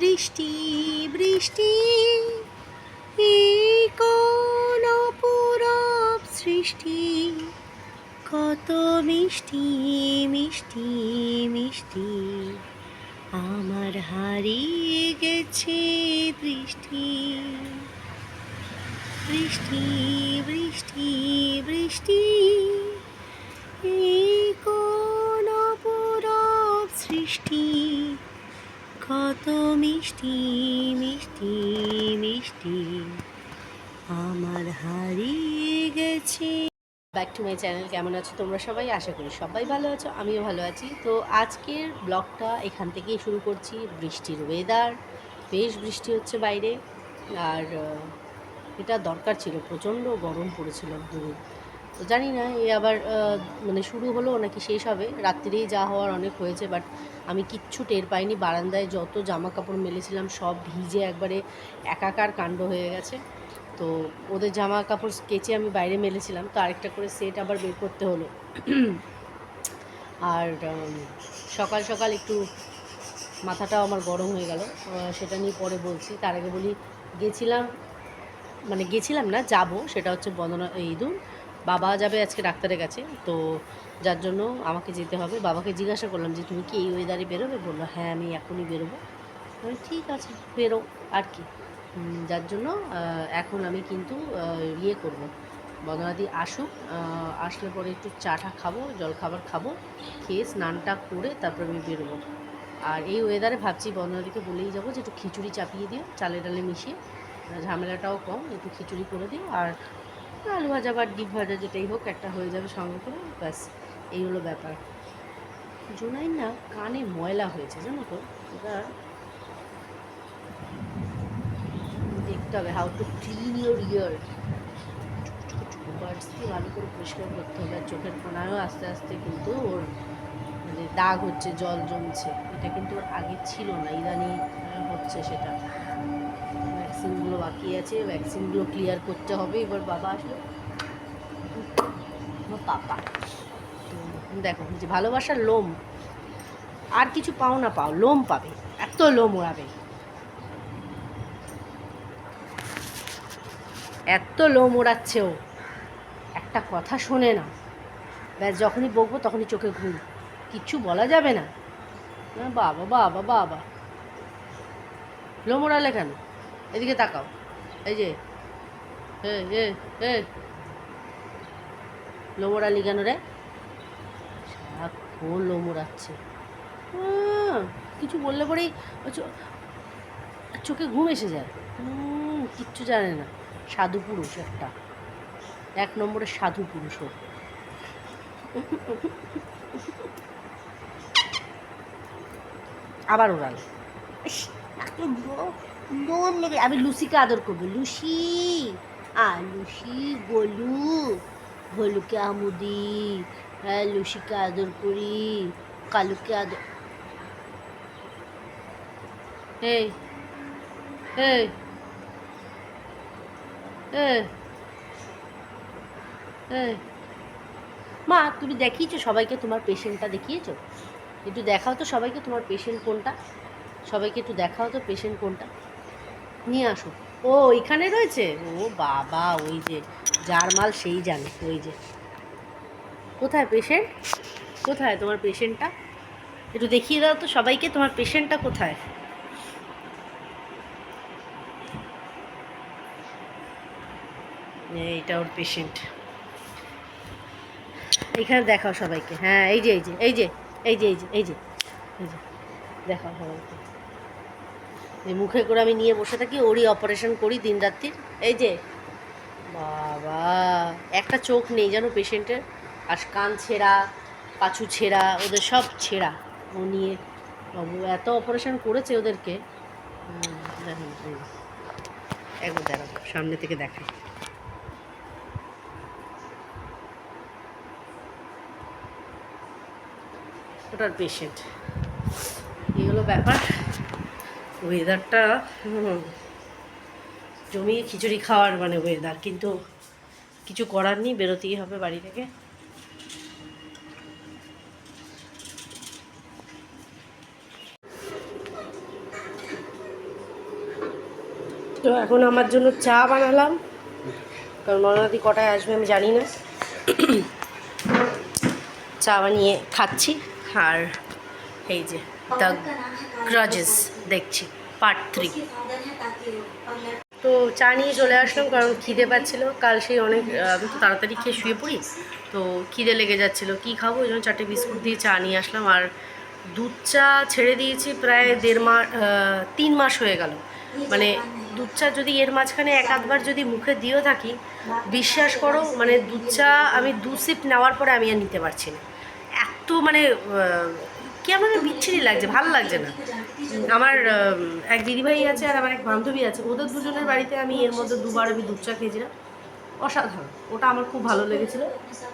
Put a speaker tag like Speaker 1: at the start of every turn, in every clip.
Speaker 1: বৃষ্টি বৃষ্টি কোন অপরূপ সৃষ্টি? কত মিষ্টি মিষ্টি মিষ্টি, আমার হারিয়ে গেছে বৃষ্টি। বৃষ্টি বৃষ্টি এই কোন সৃষ্টি? কত মিষ্টি মিষ্টি মিষ্টি আমার হারিয়ে গেছে। ব্যাক টু মাই চ্যানেল কেমন আছো তোমরা সবাই? আশা করি সবাই ভালো আছো, আমিও ভালো আছি। তো আজকের ব্লগটা এখান থেকেই শুরু করছি। বৃষ্টির ওয়েদার বেশ বৃষ্টি হচ্ছে বাইরে। আর এটা দরকার ছিল, প্রচণ্ড গরম পড়েছিল, দুদিন। তো জানি না, এ আবার মানে শুরু হলো নাকি শেষ হবে। রাত্রিরেই যা হওয়ার অনেক হয়েছে, বাট আমি কিচ্ছু টের পাইনি। বারান্দায় যত জামা কাপড় মেলেছিলাম, সব ভিজে একবারে একাকার কাণ্ড হয়ে গেছে। তো ওদের জামা কাপড় কেচে আমি বাইরে মেলেছিলাম, তো আরেকটা করে সেট আবার বের করতে হলো। আর সকাল সকাল একটু মাথাটাও আমার গরম হয়ে গেল সেটা নিয়ে পরে বলছি। তার আগে বলি, গেছিলাম মানে গেছিলাম না, যাব, সেটা হচ্ছে বন্দনা ইঁদুর বাবা যাবে আজকে ডাক্তারের কাছে, তো যার জন্য আমাকে যেতে হবে। বাবাকে জিজ্ঞাসা করলাম যে, তুমি কি এই ওয়েদারে বেরোবে? বলল হ্যাঁ আমি এখনই বেরোবো। ঠিক আছে, বেরো, আর কি। যার জন্য এখন আমি কিন্তু ইয়ে করব। বদনাদি আসুক আসলে পরে একটু চাটা খাব জল খাবার খাব, খেয়ে স্নানটা করে তারপর আমি বেরোবো। আর এই ওয়েদারে ভাবছি বদনাদিকে বলেই যাব যে, একটু খিচুড়ি চাপিয়ে দিও, চালে ডালে মিশিয়ে। ঝামেলাটাও কম, একটু খিচুড়ি করে দিও। আর আলু ভাজা বা ডিম ভাজা যেটাই হোক একটা হয়ে যাবে সঙ্গে করে, ব্যাস, এই হলো ব্যাপার। জোনাই না কানে ময়লা হয়েছে, জানো তো? এবার দেখতে হবে how to clean your ear birds দিয়ে ভালো করে পরিষ্কার করতে হবে, আর চোখের কোনায়ও আস্তে আস্তে কিন্তু ওর মানে দাগ হচ্ছে, জল জমছে। এটা কিন্তু ওর আগে ছিল না, ইদানি হচ্ছে সেটা। ভ্যাকসিনগুলো বাকি আছে ভ্যাকসিনগুলো ক্লিয়ার করতে হবে এবার বাবা আসলো। পাপা। তো দেখো যে ভালোবাসার লোম আর কিছু পাও না পাও লোম পাবে এত লোম ওড়াবে। এত লোম ওড়াচ্ছে ও। একটা কথা শোনে না। ব্যাস যখনই বকবো তখনই চোখে ঘুম। কিচ্ছু বলা যাবে না, বাবা বাবা বাবা। লোম ওড়ালে কেন? এদিকে তাকাও। এই যে এ এ এ। লোম ওড়ালি কেন রে? সারাক্ষণ লোম ওড়াচ্ছে আহ, কিছু বললে পরেই চোখে ঘুম এসে যায়। কিচ্ছু জানে না। সাধু পুরুষ একটা। এক নম্বরের সাধু পুরুষ ও। আবার ওড়াল। এত লেগে আমি লুসিকে আদর করব। লুসি আ লুসি গোলু হলুকে আমুদি হ্যাঁ লুসিকে আদর করি কালুকে আদর এই এই এই এই। মা তুমি দেখিয়েছো সবাইকে তোমার পেশেন্টটা দেখিয়েছো? একটু দেখাও তো সবাইকে তোমার পেশেন্ট কোনটা? সবাইকে একটু দেখাও তো পেশেন্ট কোনটা? নিয়ে আসো ও এখানে রয়েছে? ও বাবা, ওই যে যার মাল সেই জানে, ওই যে। কোথায় পেশেন্ট কোথায় তোমার পেশেন্টটা একটু দেখিয়ে দাও তো সবাইকে, তোমার পেশেন্টটা কোথায়? এইটা ওর পেশেন্ট এখানে দেখাও সবাইকে। হ্যাঁ এই যে এই যে এই যে এই যে এই যে এই যে, দেখাও সবাইকে। মুখে করে আমি নিয়ে বসে থাকি, ওরই অপারেশন করি দিন রাত্রির। এই যে, বাবা, একটা চোখ নেই জানো পেশেন্টের আর কান ছেঁড়া, পাছু ছেঁড়া, ওদের সব ছেঁড়া। ও নিয়ে, বাবু এত অপারেশন করেছে ওদেরকে। একবার দাঁড়াও সামনে থেকে দেখাই ওটার পেশেন্ট এই হলো ব্যাপার। ওয়েদারটা জমিয়ে খিচুড়ি খাওয়ার মানে ওয়েদার কিন্তু কিছু করার নেই বেরোতেই হবে বাড়ি থেকে। তো এখন আমার জন্য চা বানালাম কারণ মনাদি কটায় আসবে আমি জানি না। চা বানিয়ে খাচ্ছি আর এই যে দ্য গ্রাজেস দেখছি। পার্ট থ্রি তো চা নিয়ে চলে আসলাম কারণ খিদে পাচ্ছিল। কাল সেই অনেক আমি তো তাড়াতাড়ি খেয়ে শুয়ে পড়ি। তো খিদে লেগে যাচ্ছিল। কী খাব? ওই জন্য চারটে বিস্কুট দিয়ে চা নিয়ে আসলাম। আর দুধ চা ছেড়ে দিয়েছি প্রায় দেড় মাস তিন মাস হয়ে গেল। মানে দুধ চা যদি এর মাঝখানে এক আধবার যদি মুখে দিয়েও থাকি, বিশ্বাস করো মানে দুধ চা আমি দু সিপ নেওয়ার পরে আমি আর নিতে পারছি না। এত মানে কেমন বিচ্ছিরি লাগছে? ভালো লাগছে না। আমার এক দিদিভাই আছে আর আমার এক বান্ধবী আছে। ওদের দুজনের বাড়িতে আমি এর মধ্যে দুবার আমি দুধ চা খেয়েছিলাম। অসাধারণ। ওটা আমার খুব ভালো লেগেছিল।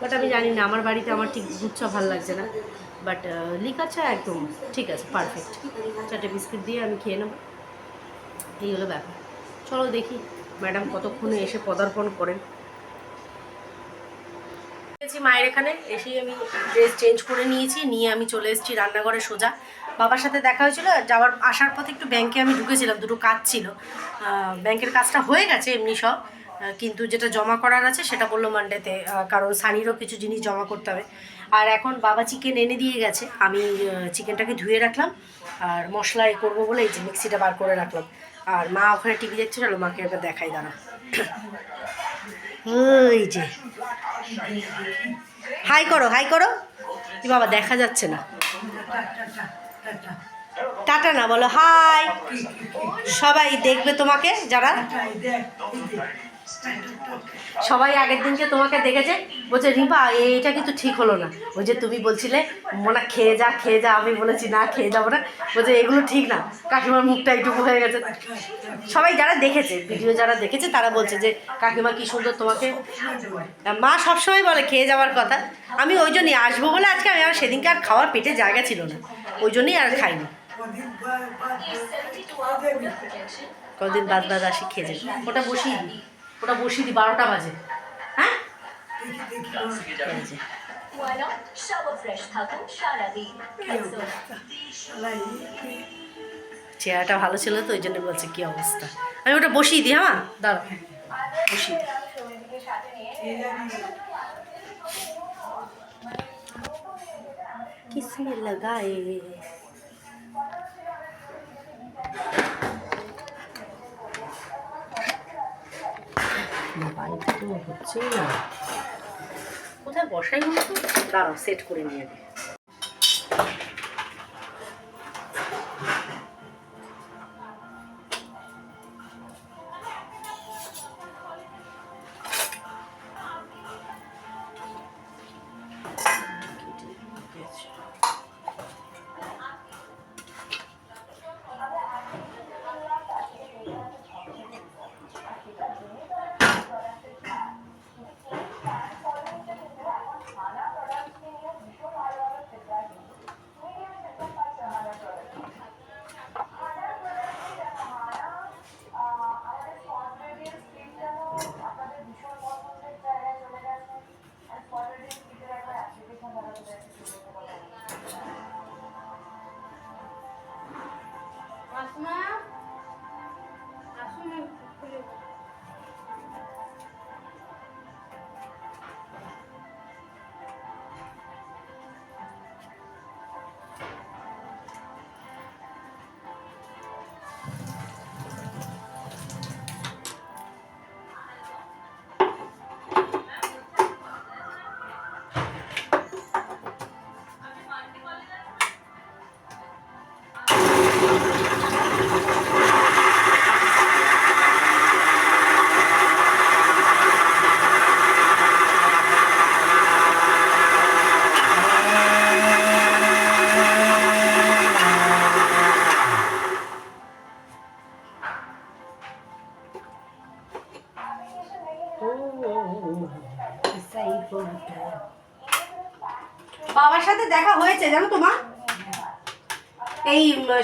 Speaker 1: বাট আমি জানি না, আমার বাড়িতে আমার ঠিক দুধ চা ভালো লাগছে না। বাট লিকার চা একদম ঠিক আছে পারফেক্ট চারটে বিস্কিট দিয়ে আমি খেয়ে নেব। এই হলো ব্যাপার। চলো দেখি, ম্যাডাম কতক্ষণে এসে পদার্পণ করেন। এসেছি মায়ের এখানে। এসেই আমি ড্রেস চেঞ্জ করে নিয়েছি, নিয়ে আমি চলে এসেছি রান্নাঘরে সোজা। বাবার সাথে দেখা হয়েছিল, যাওয়ার আসার পথে একটু ব্যাংকে আমি ঢুকেছিলাম, দুটো কাজ ছিল। ব্যাংকের কাজটা হয়ে গেছে এমনি সব কিন্তু যেটা জমা করার আছে সেটা বলল মানডেতে কারণ সানিরও কিছু জিনিস জমা করতে হবে। আর এখন বাবা চিকেন এনে দিয়ে গেছে, আমি চিকেনটাকে ধুয়ে রাখলাম, আর মশলা এ করব বলে এই যে মিক্সিটা বার করে রাখলাম। আর মা ওখানে টিভি দেখছে চলো, মাকে একবার দেখাই দাঁড়া। এই যে হাই করো হাই করো। কি বাবা, দেখা যাচ্ছে না। টাটা না, বলো হাই। সবাই দেখবে তোমাকে, যারা। সবাই আগের দিনকে তোমাকে দেখেছে, বলছে রিপা এইটা কিন্তু ঠিক হলো না। ওই যে তুমি বলছিলে, মনে, খেয়ে যা খেয়ে যা। আমি বলেছি, না, খেয়ে যাব না। বলছে, এগুলো ঠিক না। কাকিমার মুখটা একটুকু হয়ে গেছে। সবাই যারা দেখেছে, ভিডিও যারা দেখেছে, তারা বলছে যে, কাকিমা, কি সুন্দর তোমাকে। মা সবসময় বলে, খেয়ে যাওয়ার কথা। আমি ওই জন্যই আসব বলে আজকে আমি আমার সেদিনকে আর খাওয়ার পেটে জায়গা ছিল না। ওই জন্যই আর খাইনি। কদিন বাদ বাদ আসি, খেয়ে যাই। ওটা বসিয়ে দিই। ওটা বসিয়ে দিই বারোটা বাজে হ্যাঁ এই যে।
Speaker 2: ফ্রেশ থাকুন সারাদিন
Speaker 1: চেয়ারটা ভালো ছিল তো ওই জন্য বলছে কি অবস্থা আমি ওটা বসিয়ে দিই হ্যাঁ দাঁড়া বসিয়ে দিই किसने लगाए মোবাইল তো হচ্ছেই না। কোথায় বসাই বলতো? দাঁড়াও সেট করে নিয়ে আগে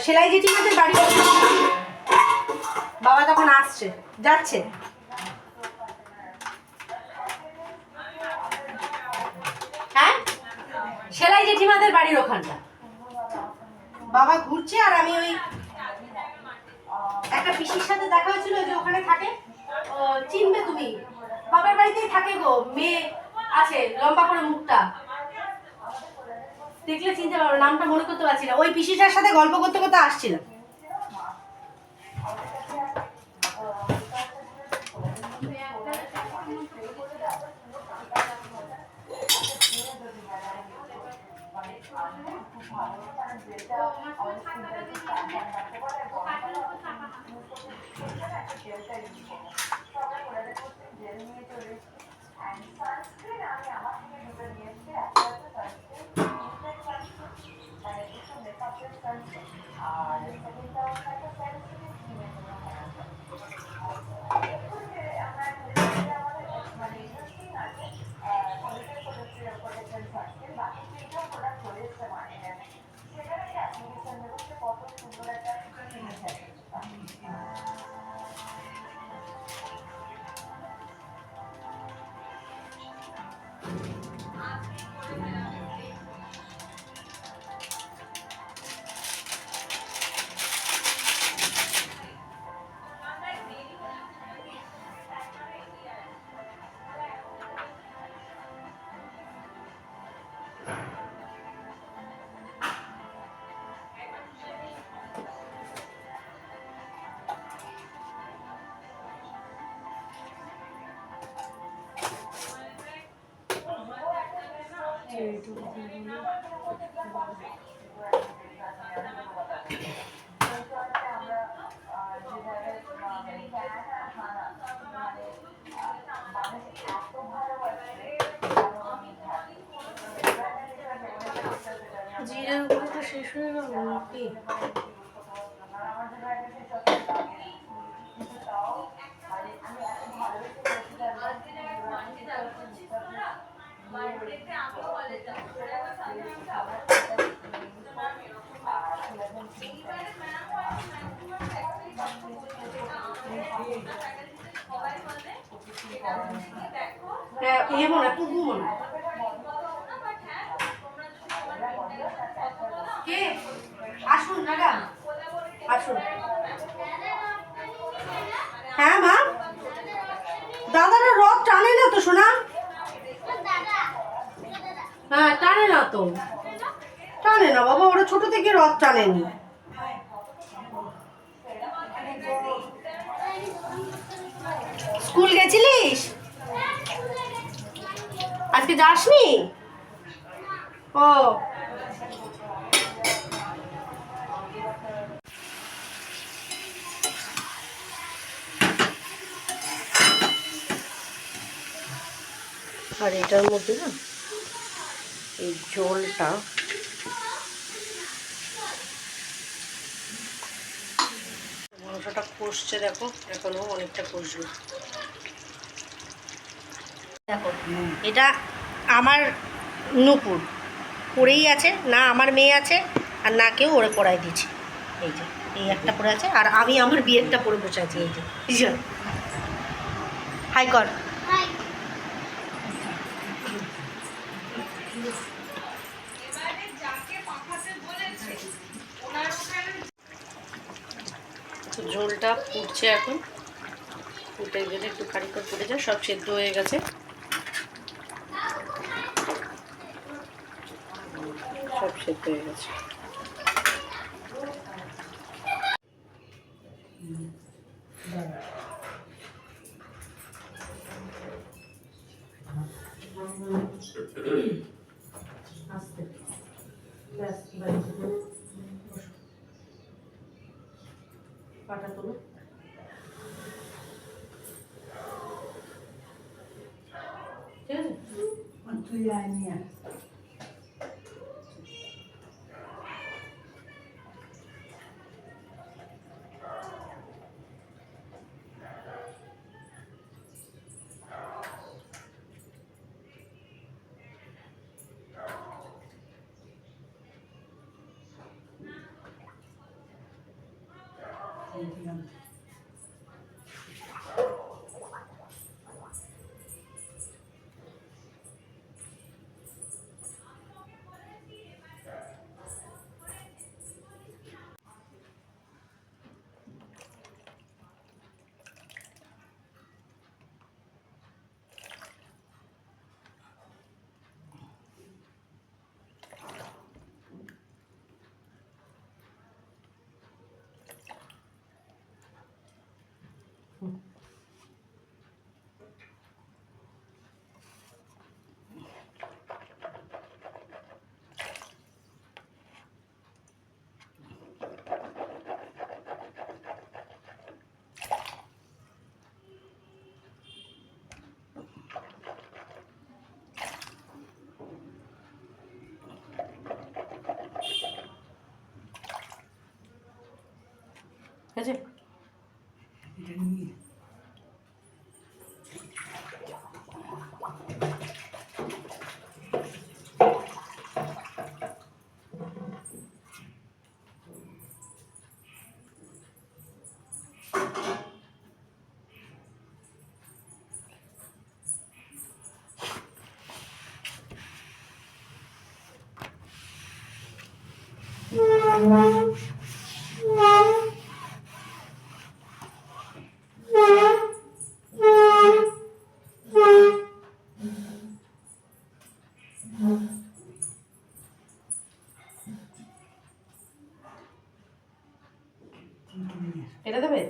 Speaker 1: সেলাই জেঠিমাদের বাড়ি বাবা তখন আসছে, যাচ্ছে। হ্যাঁ? সেলাই জেঠিমাদের বাড়ির ওখানটা। বাবা ঘুরছে আর আমি ওই একটা পিসির সাথে দেখা হয়েছিল যে ওখানে থাকে। চিনবে তুমি? বাবার বাড়িতেই থাকে গো, মেয়ে আছে, লম্বা করে মুখটা। দেখলে চিনতে পারব, নামটা মনে করতে পারছি না। ওই পিসিটার সাথে গল্প করতে করতে আসছিলাম জিরের গুঁড়োটা শেষ হয়ে গেল নাকি হ্যাঁ এ মনে হয় পুকু মনে হয়। কে আসুন ম্যাডাম আসুন হ্যাঁ মা দাদারা রথ টানে না তো শোনা হ্যাঁ টানে না তো। টানে না বাবা, ওরা ছোট থেকে রথ টানেনি। স্কুল গেছিলিস? আজকে যাসনি? ও। আর এটার মধ্যে না এই জলটা মাংসটা কষছে দেখো, এখনও অনেকটা কষবে। দেখো, এটা আমার নুপুর। পড়েই আছে, না আমার মেয়ে আছে, আর না কেউ ওরে পড়াই দিচ্ছে। এই যে, এই একটা পড়ে আছে, আর আমি আমার বিয়েরটা পরে বসে আছি এই যে। হাই কর। ঝোলটা ফুটছে এখন। ফুটে গেলে একটু খানি করে ফুটে যায় সব সেদ্ধ হয়ে গেছে। সব সেদ্ধ হয়ে গেছে।
Speaker 3: এটা
Speaker 1: দেবে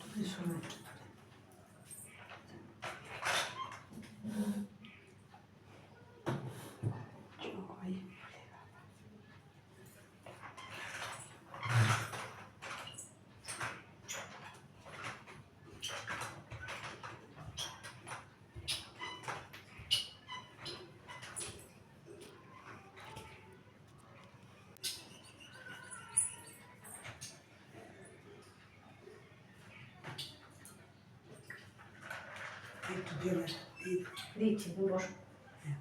Speaker 3: তুমি শোনো জয় একটু জল দিয়ে
Speaker 1: দিচ্ছি তুমি বসো।
Speaker 3: হ্যাঁ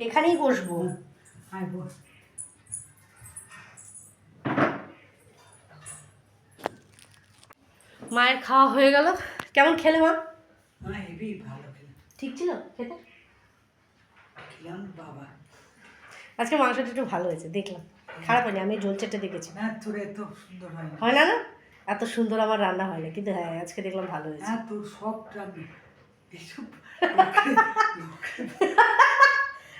Speaker 1: এখানেই বসবো।
Speaker 3: বস।
Speaker 1: মায়ের খাওয়া হয়ে গেল। কেমন খেলে মা?
Speaker 3: ভালো
Speaker 1: ঠিক ছিল খেতে?
Speaker 3: খেলাম বাবা।
Speaker 1: আজকে মাংসটা একটু ভালো হয়েছে দেখলাম। খারাপ হয়নি আমি জল চেটে দেখেছি।
Speaker 3: না তোর এত সুন্দর হয় না।
Speaker 1: হয় না না? এত সুন্দর আমার রান্না হয় না কিন্তু হ্যাঁ আজকে দেখলাম ভালো হয়েছে।
Speaker 3: হ্যাঁ তোর সব রান্না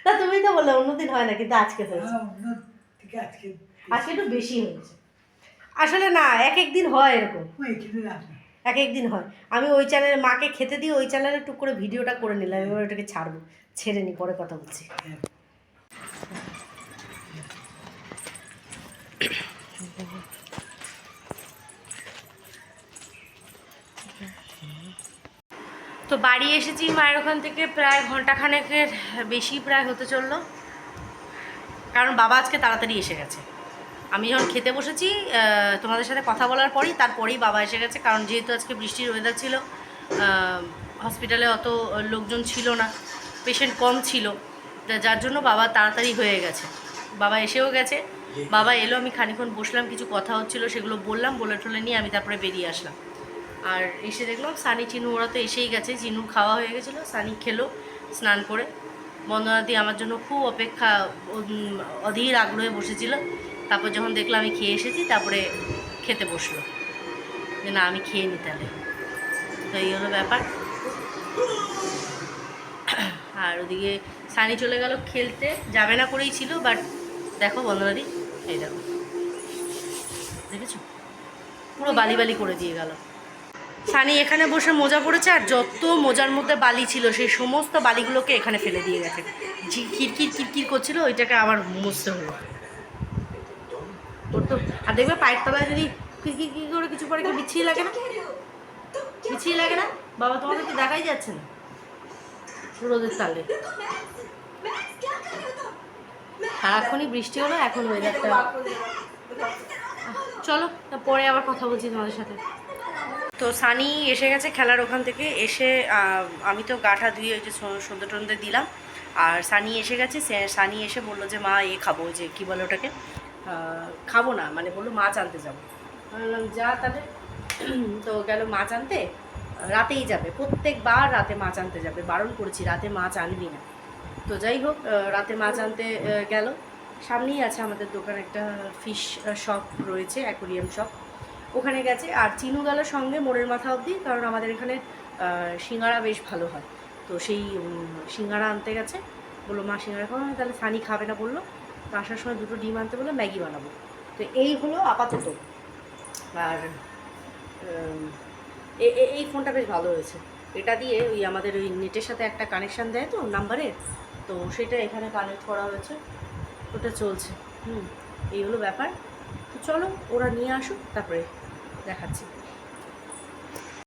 Speaker 1: না তুমি তো বললে অন্যদিন হয় না কিন্তু আজকে হয়েছে।
Speaker 3: হ্যাঁ, আজকে
Speaker 1: আজকে একটু বেশি হয়েছে। আসলে না এক এক দিন হয় এরকম। এক এক দিন হয়। আমি ওই চ্যানেলে মাকে খেতে দিয়ে ওই চ্যানেলে টুক করে ভিডিওটা করে নিলাম এবার ওটাকে ছাড়বো। ছেড়ে নি পরে কথা বলছি। বাড়ি এসেছি, মায়ের ওখান থেকে প্রায় ঘন্টাখানেকের বেশি প্রায় হতে চলল। কারণ বাবা আজকে তাড়াতাড়ি এসে গেছে। আমি যখন খেতে বসেছি তোমাদের সাথে কথা বলার পরই, তারপরেই বাবা এসে গেছে। কারণ যেহেতু আজকে বৃষ্টির ওয়েদার ছিল হসপিটালে অত লোকজন ছিল না পেশেন্ট কম ছিল। যার জন্য বাবা তাড়াতাড়ি হয়ে গেছে। বাবা এসেও গেছে। বাবা এলো, আমি খানিক্ষণ বসলাম, কিছু কথা হচ্ছিল, সেগুলো বললাম বলে টলে নিয়ে আমি তারপরে বেরিয়ে আসলাম। আর এসে দেখলাম সানি, চিনু, ওরা তো এসেই গেছে। চিনুর খাওয়া হয়ে গেছিল, সানি খেলো স্নান করে। বন্দনাদি আমার জন্য খুব অপেক্ষা অধীর আগ্রহে বসেছিল। তারপর যখন দেখলাম আমি খেয়ে এসেছি, তারপরে খেতে বসল। যে না, আমি খেয়ে নি তাহলে। তো এই হলো ব্যাপার। আর ওদিকে সানি চলে গেল খেলতে। যাবে না করেই ছিল, বাট দেখো বন্দনাদি, এই দেখো। দেখেছ? পুরো বালি বালি করে দিয়ে গেল। সানি এখানে বসে মোজা পড়েছে আর যত মোজার মধ্যে বালি ছিল, সেই সমস্ত বালিগুলোকে এখানে ফেলে দিয়ে গেছে। কিরকির কিরকির করছিল, ওইটাকে আবার মুছতে হলো। ওর তো আর দেখবে পায়ের তলায় যদি কিরকির কি করে কিছু পরে কি বিচ্ছিরি লাগে না? বিচ্ছিরি লাগে না? বাবা, তোমাদের কি দেখাই যাচ্ছে না? রোদের তালে। সারাক্ষণই বৃষ্টি হলো, এখন ওয়েদারটা চলো, তা পরে আবার কথা বলছি তোমাদের সাথে। তো সানি এসে গেছে খেলার ওখান থেকে, এসে আমি তো গাঠা ধুয়ে ওই যে সো- সন্ধ্যে টন্ধে দিলাম। আর সানি এসে গেছে সানি এসে বলল যে, মা, এ খাব যে, কী বলে ওটাকে? খাব না। মানে বলল, মাছ আনতে যাব। বললাম, যা তাহলে। তো গেল মাছ আনতে, রাতেই যাবে। প্রত্যেকবার রাতে মাছ আনতে যাবে। বারণ করেছি, রাতে মাছ আনবি না। তো যাই হোক রাতে মাছ আনতে গেল। সামনেই আছে আমাদের দোকান একটা ফিশ শপ রয়েছে অ্যাকোরিয়াম শপ ওখানে গেছে। আর চিনু গেল সঙ্গে মোড়ের মাথা অবধি, কারণ আমাদের এখানে সিঙ্গারা বেশ ভালো হয়। তো সেই সিঙ্গারা আনতে গেছে। বলল, মা, সিঙ্গারা খাব তাহলে সানি খাবে না বলল। তো আসার সময় দুটো ডিম আনতে বলল, ম্যাগি বানাবো। তো এই হলো আপাতত। আর এই ফোনটা বেশ ভালো হয়েছে। এটা দিয়ে ওই আমাদের ওই নেটের সাথে একটা কানেকশান দেয় তো নাম্বারে? তো সেটা এখানে কানেক্ট করা হয়েছে। ওটা চলছে। হুম, এই হলো ব্যাপার। তো চলো, ওরা নিয়ে আসুক, তারপরে দেখাচ্ছি।